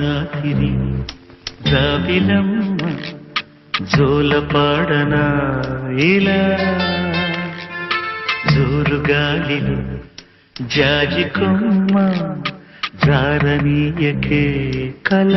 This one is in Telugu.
రాత్రి జాబిలమ్మ జోలపాడనా ఇలా జోరుగాలిలో జాజి కొమ్మ జారనీయకే కళ.